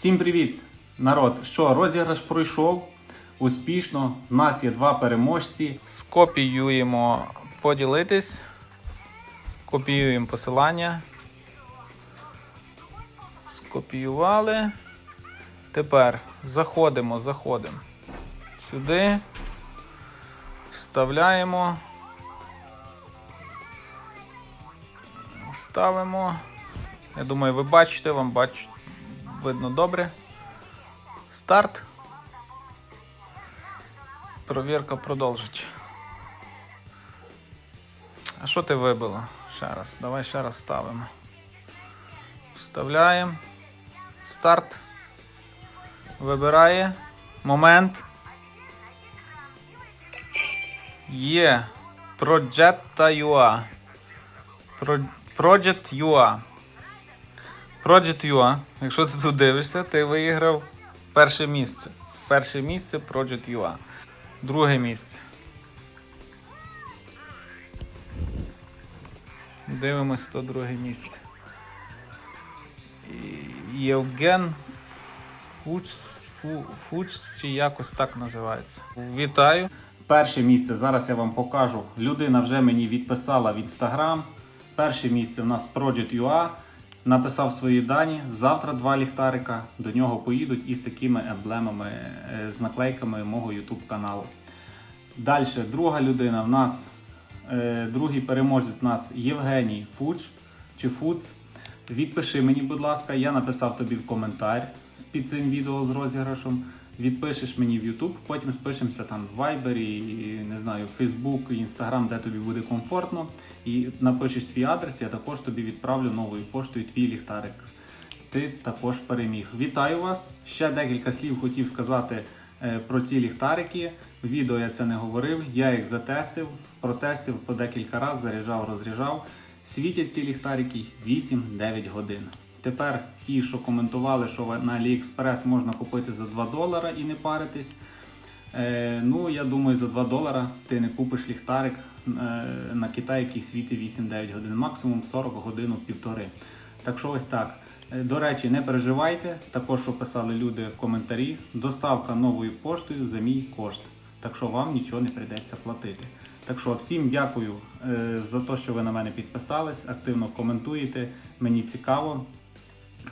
Всім привіт, народ! Що, розіграш пройшов успішно. У нас є два переможці. Скопіюємо поділитись. Копіюємо посилання. Скопіювали. Тепер заходимо, заходимо сюди. Вставляємо. Ставимо. Я думаю, ви бачите, вам бач... видно добре. Старт. Провірка продовжить. А що ти вибила? Ще раз. Давай ще раз ставимо. Вставляємо. Старт. Вибирає. Момент. Є. Project.ua. Pro- Project.ua. Project.ua. Якщо ти тут дивишся, ти виграв перше місце. Перше місце Project.ua. Друге місце. Дивимось, то друге місце. Євген Фуч, Фу, Фуч чи якось так називається. Вітаю. Перше місце. Зараз я вам покажу. Людина вже мені відписала в інстаграм. Перше місце в нас Project.ua. Написав свої дані. Завтра два ліхтарика. До нього поїдуть із такими емблемами, е, з наклейками мого YouTube каналу. Далі, друга людина в нас, е, другий переможець в нас Євгеній Фуч чи Фуц. Відпиши мені, будь ласка, я написав тобі в коментар під цим відео з розіграшем. Відпишеш мені в YouTube, потім спишемося там в Viber, і, не знаю, Facebook, Instagram, де тобі буде комфортно. І напишеш свій адрес, я також тобі відправлю новою поштою твій ліхтарик. Ти також переміг. Вітаю вас! Ще декілька слів хотів сказати е, про ці ліхтарики. В відео я це не говорив. Я їх затестив, протестив по декілька разів, заряджав, розряджав. Світять ці ліхтарики 8-9 годин. Тепер ті, що коментували, що на AliExpress можна купити за 2 долара і не паритись. Е, ну, я думаю, за 2 долара ти не купиш ліхтарик е, на Китай, який світить 8-9 годин, максимум 40 годин півтори. Так що ось так. Е, До речі, не переживайте, також що писали люди в коментарі. Доставка новою поштою за мій кошт. Так що вам нічого не прийдеться платити. Так що всім дякую е, за те, що ви на мене підписались, активно коментуєте. Мені цікаво.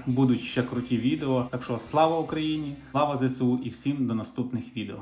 Будуть ще круті відео. Так що слава Україні, слава ЗСУ і всім до наступних відео.